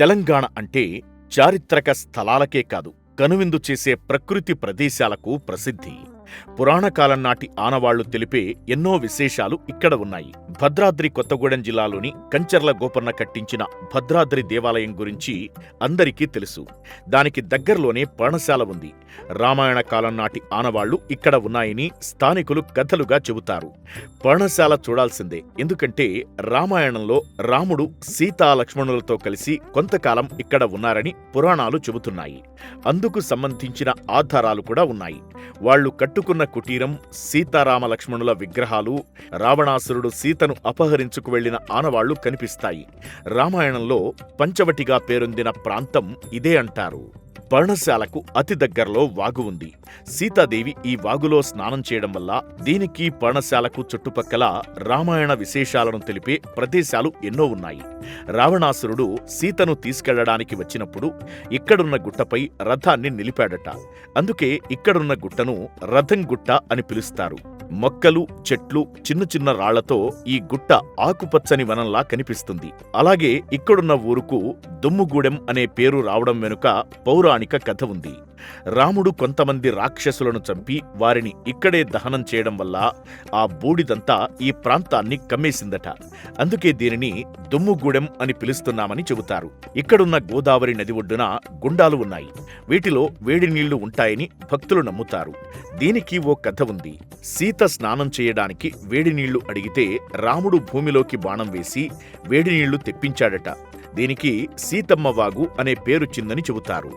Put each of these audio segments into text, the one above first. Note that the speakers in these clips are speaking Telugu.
తెలంగాణ అంటే చారిత్రక స్థలాలకే కాదు కనువిందు చేసే ప్రకృతి ప్రదేశాలకు ప్రసిద్ధి. పురాణకాలం నాటి ఆనవాళ్ళు తెలిపే ఎన్నో విశేషాలు ఇక్కడ ఉన్నాయి. భద్రాద్రి కొత్తగూడెం జిల్లాలోని కంచర్ల గోపన్న కట్టించిన భద్రాద్రి దేవాలయం గురించి అందరికీ తెలుసు. దానికి దగ్గరలోనే పర్ణశాల ఉంది. రామాయణ కాలం నాటి ఆనవాళ్ళు ఇక్కడ ఉన్నాయని స్థానికులు కథలుగా చెబుతారు. పర్ణశాల చూడాల్సిందే. ఎందుకంటే రామాయణంలో రాముడు సీతా లక్ష్మణులతో కలిసి కొంతకాలం ఇక్కడ ఉన్నారని పురాణాలు చెబుతున్నాయి. అందుకు సంబంధించిన ఆధారాలు కూడా ఉన్నాయి. వాళ్ళు కట్టుకున్న కుటీరం సీతారామ లక్ష్మణుల విగ్రహాలు రావణాసురుడు సీతను అపహరించుకు వెళ్ళిన ఆనవాళ్ళు కనిపిస్తాయి. రామాయణంలో పంచవటిగా పేరొందిన ప్రాంతం ఇదే అంటారు. పర్ణశాలకు అతి దగ్గరలో వాగు ఉంది. సీతాదేవి ఈ వాగులో స్నానం చేయడం వల్ల దీనికి పర్ణశాలకు చుట్టుపక్కల రామాయణ విశేషాలను తెలిపే ప్రదేశాలు ఎన్నో ఉన్నాయి. రావణాసురుడు సీతను తీసుకెళ్ళడానికి వచ్చినప్పుడు ఇక్కడున్న గుట్టపై రథాన్ని నిలిపాడట. అందుకే ఇక్కడున్న గుట్టను రథం గుట్ట అని పిలుస్తారు. మొక్కలు చెట్లు చిన్న చిన్న రాళ్ళతో ఈ గుట్ట ఆకుపచ్చని వనంలా కనిపిస్తుంది. అలాగే ఇక్కడున్న ఊరుకు దుమ్ముగూడెం అనే పేరు రావడం వెనుక పౌరాణిక కథ ఉంది. రాముడు కొంతమంది రాక్షసులను చంపి వారిని ఇక్కడే దహనం చేయడం వల్ల ఆ బూడిదంతా ఈ ప్రాంతాన్ని కమ్మేసిందట. అందుకే దీనిని దుమ్ముగూడెం అని పిలుస్తున్నామని చెబుతారు. ఇక్కడున్న గోదావరి నది ఒడ్డున గుండాలు ఉన్నాయి. వీటిలో వేడి నీళ్ళు ఉంటాయని భక్తులు నమ్ముతారు. దీనికి ఓ కథ ఉంది. సీత స్నానం చేయడానికి వేడి నీళ్ళు అడిగితే రాముడు భూమిలోకి బాణం వేసి వేడి నీళ్ళు తెప్పించాడట. దీనికి సీతమ్మ వాగు అనే పేరు చిందని చెబుతారు.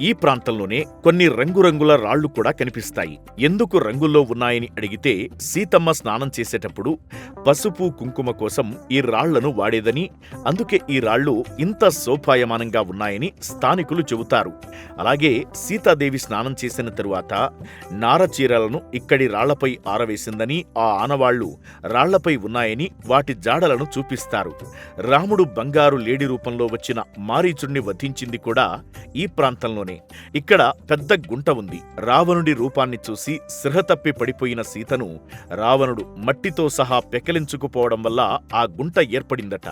ఈ ప్రాంతంలోనే కొన్ని రంగురంగుల రాళ్ళు కూడా కనిపిస్తాయి. ఎందుకు రంగుల్లో ఉన్నాయని అడిగితే సీతమ్మ స్నానం చేసేటప్పుడు పసుపు కుంకుమ కోసం ఈ రాళ్ళను వాడేదని అందుకే ఈ రాళ్ళు ఇంత శోభాయమానంగా ఉన్నాయని స్థానికులు చెబుతారు. అలాగే సీతాదేవి స్నానం చేసిన తరువాత నారచీరలను ఇక్కడి రాళ్ళపై ఆరవేసిందని ఆ ఆనవాళ్ళు రాళ్ళపై ఉన్నాయని వాటి జాడలను చూపిస్తారు. రాముడు బంగారు లేడి రూపంలో వచ్చిన మారీచుణ్ణి వధించింది కూడా ఈ ప్రాంతంలోనే. ఇక్కడ పెద్ద గుంట ఉంది. రావణుడి రూపాన్ని చూసి సృహ తప్పి పడిపోయిన సీతను రావణుడు మట్టితో సహా పెకలించుకుపోవడం వల్ల ఆ గుంట ఏర్పడిందట.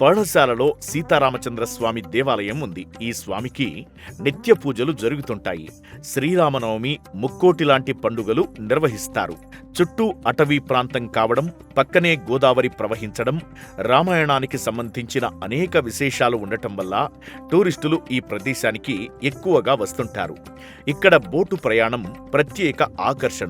పర్ణశాలలో సీతారామచంద్ర స్వామి దేవాలయం ఉంది. ఈ స్వామికి నిత్య పూజలు జరుగుతుంటాయి. శ్రీరామనవమి ముక్కోటి లాంటి పండుగలు నిర్వహిస్తారు. చుట్టూ అటవీ ప్రాంతం కావడం పక్కనే గోదావరి ప్రవహించడం రామాయణానికి సంబంధించిన అనేక విశేషాలు ఉండటం వల్ల టూరిస్టులు ఈ ప్రదేశానికి ఎక్కువగా వస్తుంటారు. ఇక్కడ బోటు ప్రయాణం ప్రత్యేక ఆకర్షణ.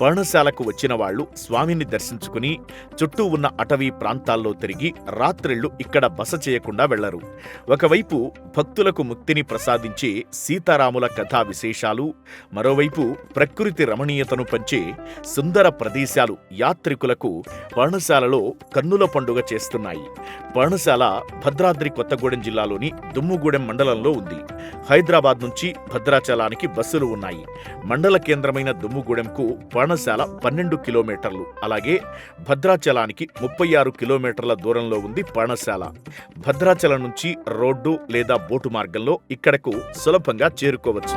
పర్ణశాలకు వచ్చిన వాళ్ళు స్వామిని దర్శించుకుని చుట్టూ ఉన్న అటవీ ప్రాంతాల్లో తిరిగి రాత్రిళ్ళు ఇక్కడ బస చేయకుండా వెళ్ళరు. ఒకవైపు భక్తులకు ముక్తిని ప్రసాదించే సీతారాముల కథా విశేషాలు మరోవైపు ప్రకృతి రమణీయతను పంచే సుందర ప్రదేశాలు యాత్రికులకు పర్ణశాలలో కన్నుల పండుగ చేస్తున్నాయి. పర్ణశాల భద్రాద్రి కొత్తగూడెం జిల్లాలోని దుమ్ముగూడెం మండలంలో ఉంది. హైదరాబాద్ నుంచి భద్రాచలానికి బస్సులు ఉన్నాయి. మండల కేంద్రమైన దుమ్ముగూడెంకు పర్ణశాల పన్నెండు కిలోమీటర్లు అలాగే భద్రాచలానికి ముప్పై ఆరు కిలోమీటర్ల దూరంలో ఉంది పర్ణశాల భద్రాచలం నుంచి రోడ్డు లేదా బోటు మార్గంలో ఇక్కడకు సులభంగా చేరుకోవచ్చు.